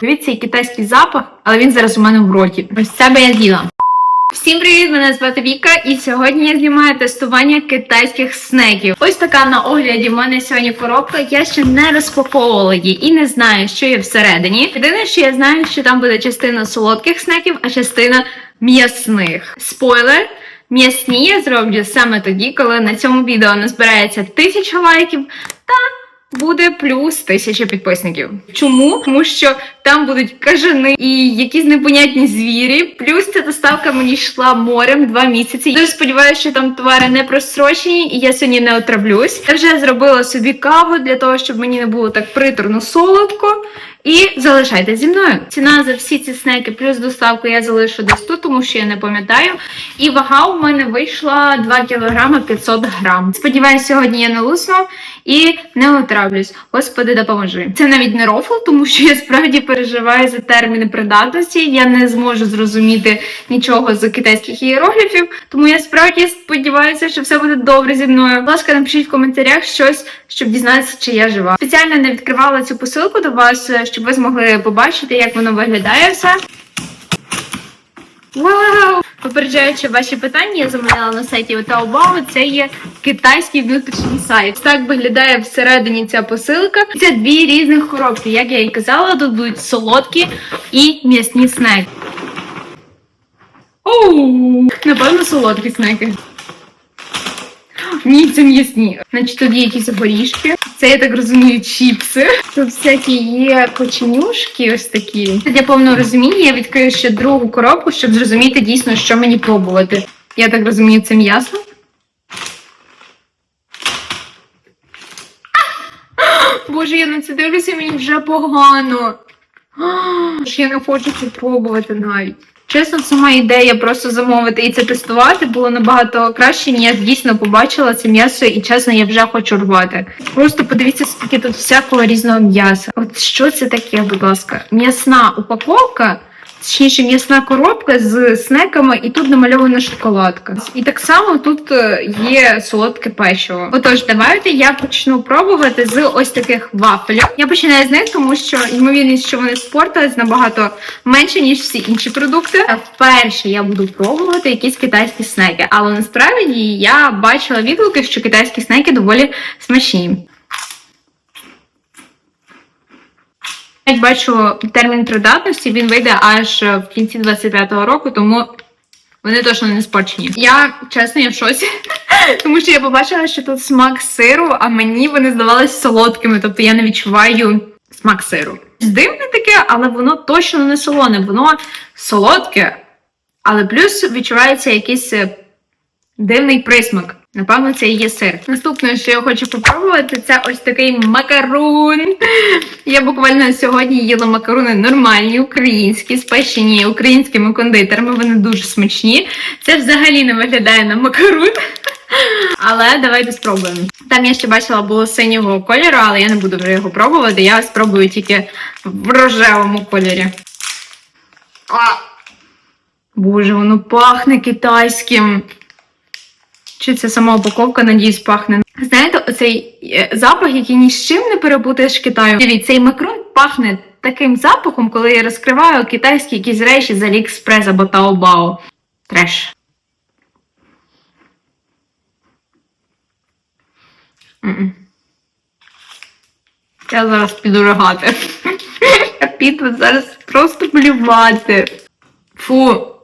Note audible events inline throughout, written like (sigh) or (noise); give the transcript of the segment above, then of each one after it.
Дивіться, який китайський запах, але він зараз у мене в роті. Ось це би я з'їла. Всім привіт! Мене звати Віка, і сьогодні я знімаю тестування китайських снеків. Ось така на огляді в мене сьогодні коробка. Я ще не розпаковувала її і не знаю, що є всередині. Єдине, що я знаю, що там буде частина солодких снеків, а частина м'ясних. Спойлер. М'ясні я зроблю саме тоді, коли на цьому відео назбирається тисяча лайків та буде плюс тисяча підписників. Чому? Тому що там будуть кажани і якісь непонятні звірі. Плюс ця доставка мені йшла морем два місяці. Дуже сподіваюся, що там товари не прострочені, і я сьогодні не отравлюсь. Я вже зробила собі каву для того, щоб мені не було так приторно солодко. І залишайтесь зі мною. Ціна за всі ці снеки плюс доставку я залишу десь тут, тому що я не пам'ятаю. І вага у мене вийшла 2 кг 500 грам. Сподіваюсь, сьогодні я не лусну і не отравлюсь. Господи, допоможи. Це навіть не рофл, тому що я справді переживаю за терміни придатності. Я не зможу зрозуміти нічого з китайських ієрогліфів, тому я справді сподіваюся, що все буде добре зі мною. Будь ласка, напишіть в коментарях щось, щоб дізнатися, чи я жива. Спеціально не відкривала цю посилку до вас, щоб ви змогли побачити, як воно виглядає все. Вау! Попереджаючи ваші питання, я замовляла на сайті Taobao. Це є китайський внутрішній сайт. Так виглядає всередині ця посилка. Це дві різних коробки. Як я і казала, тут будуть солодкі і м'ясні снеки. Напевно, солодкі снеки. Ні, це м'ясні. Значить, тут є якісь горішки. Це, я так розумію, чіпси. Тут всякі є печенюшки, ось такі. Для повного розуміння я відкрию ще другу коробку, щоб зрозуміти дійсно, що мені пробувати. Я так розумію, це м'ясо. (gasps) Боже, я на це дивлюся, мені вже погано. (gasps) Я не хочу це пробувати навіть. Чесно, сама ідея просто замовити і це тестувати було набагато краще, я дійсно побачила це м'ясо, і чесно, я вже хочу рвати. Просто подивіться, скільки тут всякого різного м'яса. От що це таке, будь ласка? М'ясна упаковка. Точніше, м'ясна коробка з снеками, і тут намальована шоколадка. І так само тут е, є солодке печиво. Отож, давайте я почну пробувати з ось таких вафелів. Я починаю з них, тому що ймовірність, що вони спортились набагато менше, ніж всі інші продукти. А Вперше я буду пробувати якісь китайські снеки, але насправді я бачила відгуки, що китайські снеки доволі смачні. Бачу термін придатності, він вийде аж в кінці 25-го року, тому вони точно не спорчені. Я чесно, я в шоці, (laughs) тому що я побачила, що тут смак сиру, а мені вони здавалися солодкими, тобто я не відчуваю смак сиру. Дивне таке, але воно точно не солоне, воно солодке, але плюс відчувається якийсь е, дивний присмак. Напевно, це і є сир. Наступне, що я хочу попробувати, це ось такий макарун. Я буквально сьогодні їла макаруни нормальні, українські, спечені українськими кондитерами. Вони дуже смачні. Це взагалі не виглядає на макарун. Але давайте спробуємо. Там я ще бачила було синього кольору, але я не буду вже його пробувати. Я спробую тільки в рожевому кольорі. Боже, воно пахне китайським. Чи це сама упаковка, надіюсь, пахне. Знаєте, оцей е, запах, який ні з чим не перепутаєш в Китаю. Дивіться, цей макрон пахне таким запахом, коли я розкриваю китайські якісь речі з Аліекспрес або Taobao. Треш. М-м. Я зараз піду ригати. (laughs) Я піду зараз просто блювати. Фу.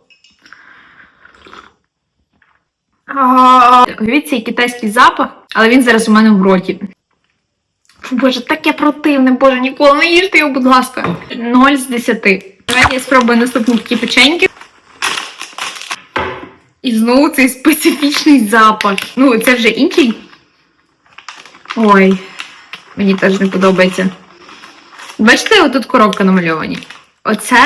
А, Уявіть цей китайський запах, але він зараз у мене в роті. Боже, таке противне, боже, ніколи не їжте його, будь ласка. 0 з 10. Давайте я спробую наступні такі печеньки. І знову цей специфічний запах. Ну, це вже інший. Ой, мені теж не подобається. Бачите, отут коробка намальовані. Оце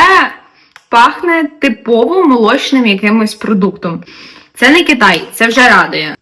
пахне типово молочним якимось продуктом. Це не Китай, це вже радує.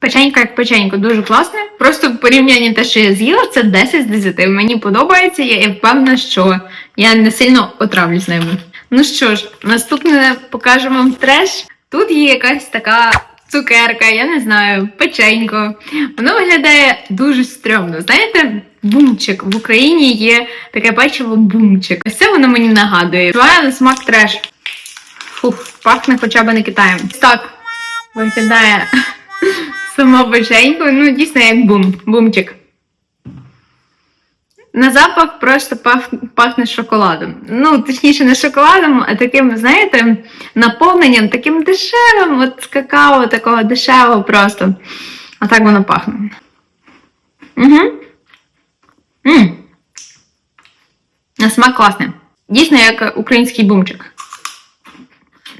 Печенька як печенько, дуже класне. Просто в порівнянні те, що я з'їла, це 10 з 10. Мені подобається, я впевнена, що я не сильно отравлюсь ними. Ну що ж, наступне покажу вам треш. Тут є якась така цукерка, я не знаю, печенько. Воно виглядає дуже стрьомно. Знаєте, бумчик. В Україні є таке печиво бумчик. Ось це воно мені нагадує. На смак треш. Фух, пахне хоча б не Китаєм. Так виглядає (laughs) сама печенько. Ну, дійсно, як бум. Бумчик. На запах просто пах, пахне шоколадом. Ну, точніше, не шоколадом, а таким, знаєте, наповненням, таким дешевим, от з какао, такого дешевого просто. А так воно пахне. Угу. На смак класний. Дійсно, як український бумчик.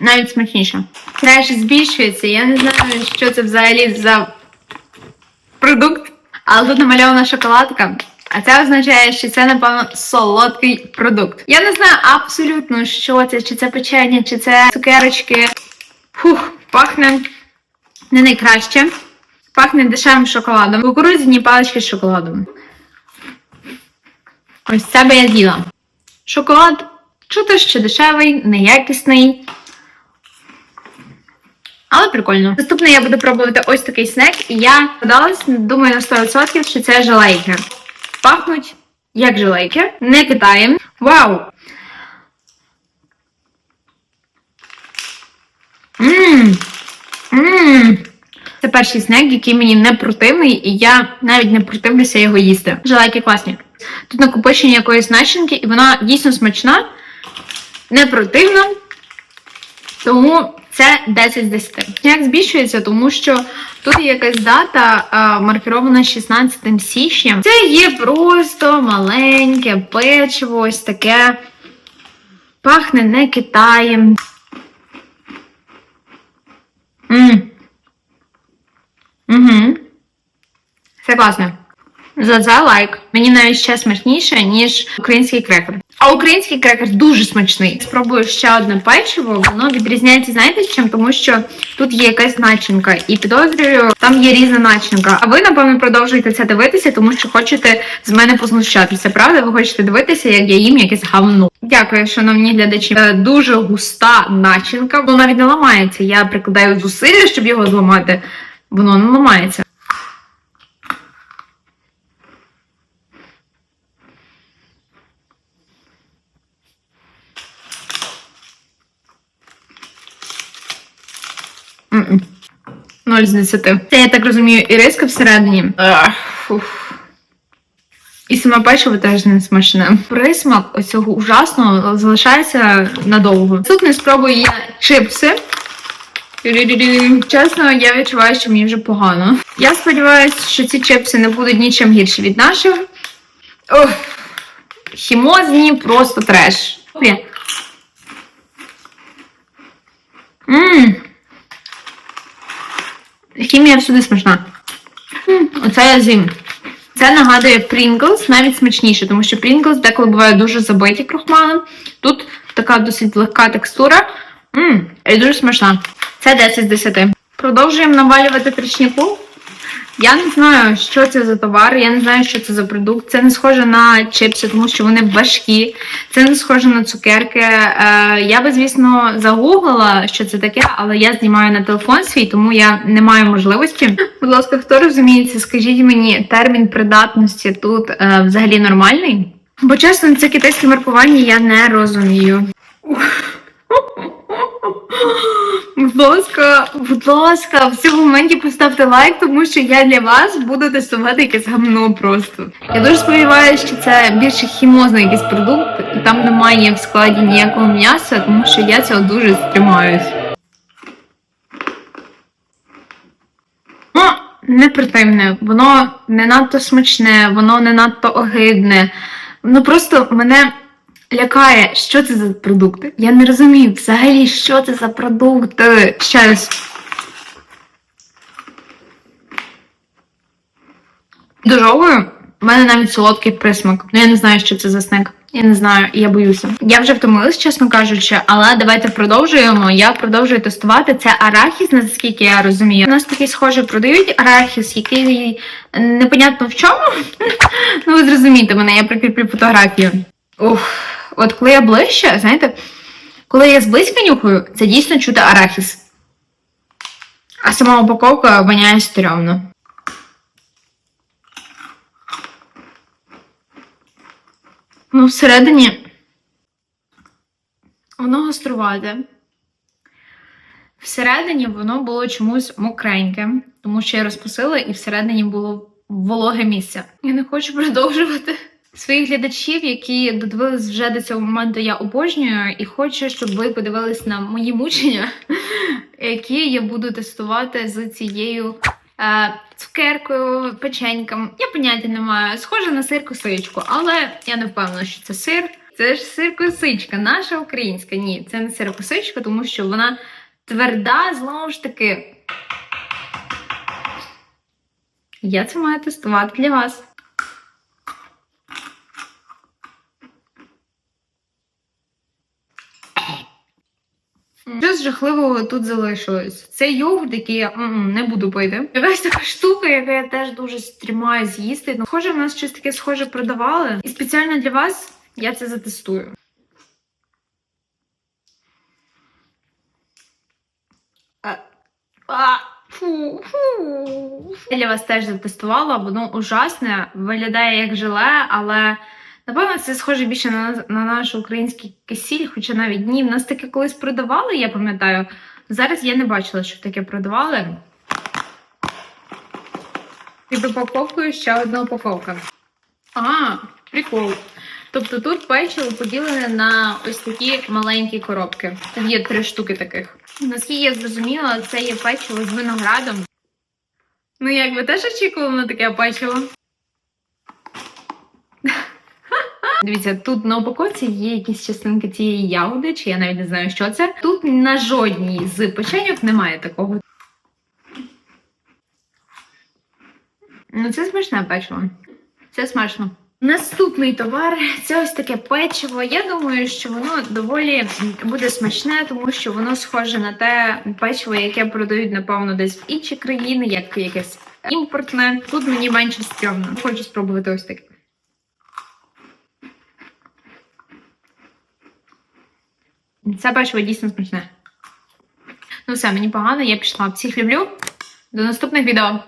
Навіть смачніше. Треш збільшується. Я не знаю, що це взагалі за продукт. Але тут намальована шоколадка. А це означає, що це, напевно, солодкий продукт. Я не знаю абсолютно, що це, чи це печення, чи це цукерочки. Фух, пахне не найкраще. Пахне дешевим шоколадом. Кукурудзяні палички з шоколадом. Ось це би я з'їла. Шоколад чути, що дешевий, неякісний. Але прикольно. Наступне я буду пробувати ось такий снек, і я подалась, думаю, на 100%, що це желейки. Пахнуть як желейки, не Китаєм. Вау! Ммм! Ммм! Це перший снек, який мені не противний, і я навіть не противлюся його їсти. Желейки класні. Тут накопичення якоїсь начинки, і вона дійсно смачна, не противна. Тому це 10 з 10. Як збільшується, тому що тут є якась дата а, маркірована 16 січня. Це є просто маленьке печиво, ось таке. Пахне не Китаєм. Мм. Угу. Це класно. За це лайк. Мені навіть ще смачніше, ніж український крекер. А український крекер дуже смачний. Спробую ще одне печиво. Воно відрізняється, знаєте чим? Тому що тут є якась начинка, і підозрюю, там є різна начинка. А ви, напевно, продовжуєте це дивитися, тому що хочете з мене познущатися. Правда? Ви хочете дивитися, як я їм якесь гавно. Дякую, шановні глядачі. Е, Дуже густа начинка. Воно навіть не ламається. Я прикладаю зусилля, щоб його зламати. Воно не ламається. 0 з 10. Це, я так розумію, і риска всередині. Ах, фух. І саме печиво теж не смачне. Присмак оцього ужасного залишається надовго. Наступне спробую я чипси. Чесно, я відчуваю, що мені вже погано. Я сподіваюся, що ці чипси не будуть нічим гірші від наших. Ох, хімозні, просто треш. Ммм. Хімія всюди смачна. Оце я зім. Це нагадує Pringles, навіть смачніше, тому що Pringles деколи буває дуже забиті крохмалом. Тут така досить легка текстура. Ммм, і дуже смачна. Це 10 з 10. Продовжуємо навалювати трішняку. Я не знаю, що це за товар, я не знаю, що це за продукт. Це не схоже на чипси, тому що вони важкі. Це не схоже на цукерки. Е, я би, звісно, загуглила, що це таке, але я знімаю на телефон свій, тому я не маю можливості. Будь ласка, хто розуміється, скажіть мені, термін придатності тут е, взагалі нормальний? Бо чесно, це китайське маркування я не розумію. Будь ласка, будь ласка, в цьому моменті поставте лайк, тому що я для вас буду тестувати якесь гамно просто. Я дуже сподіваюся, що це більше хімозний якийсь продукт, і там немає в складі ніякого м'яса, тому що я цього дуже стримаюсь. Ну, не противне, воно не надто смачне, воно не надто огидне. Воно просто мене лякає, що це за продукти. Я не розумію взагалі, що це за продукти. Ще раз. Дожовую. У мене навіть солодкий присмак. Ну я не знаю, що це за снек. Я не знаю, я боюся. Я вже втомилась, чесно кажучи, але давайте продовжуємо. Я продовжую тестувати. Це арахіс, наскільки я розумію. У нас такий схожий продають арахіс, який непонятно в чому. (laughs) Ну, ви зрозумієте мене, я прикріплю фотографію. Ух, от коли я ближче, знаєте, коли я зблизька нюхаю, це дійсно чути арахіс. А сама упаковка воняє стрьомно. Ну, всередині воно гострувате. Всередині воно було чомусь мокреньке, тому що я розпустила і всередині було вологе місце. Я не хочу продовжувати. Своїх глядачів, які додивились вже до цього моменту, я обожнюю і хочу, щоб ви подивились на мої мучення, (laughs) які я буду тестувати з цією е, цукеркою, печеньком. Я поняття не маю. Схоже на сир косичку, але я не впевнена, що це сир. Це ж сир косичка, наша українська. Ні, це не сир косичка, тому що вона тверда, знову ж таки. Я це маю тестувати для вас. Що з жахливого тут залишилось? Це йогурт, який я м-м, не буду пити. Якась така штука, яка я теж дуже стрімаю з'їсти. Ну, схоже, в нас щось таке схоже продавали. І спеціально для вас я це затестую. А, а, фу, фу. Я для вас теж затестувала, воно ужасне, виглядає як желе, але напевно це схоже більше на, на наш український кисіль, хоча навіть ні, в нас таке колись продавали, я пам'ятаю. Зараз я не бачила, що таке продавали. Під упаковкою ще одна упаковка. А, прикол. Тобто тут печиво поділене на ось такі маленькі коробки. Тут є три штуки таких. Наскільки я зрозуміла, це є печиво з виноградом. Ну, як ви теж очікували на таке печиво? Дивіться, тут на упаковці є якісь частинки цієї ягоди, чи я навіть не знаю, що це. Тут на жодній з печеньок немає такого. Ну, це смачне печиво. Це смачно. Наступний товар це ось таке печиво. Я думаю, що воно доволі буде смачне, тому що воно схоже на те печиво, яке продають, напевно, десь в інші країни, як якесь імпортне. Тут мені менше стрьомно. Хочу спробувати ось таке. Це печиво дійсно смачне. Ну все, мені погано, я пішла. Всіх люблю. До наступних відео.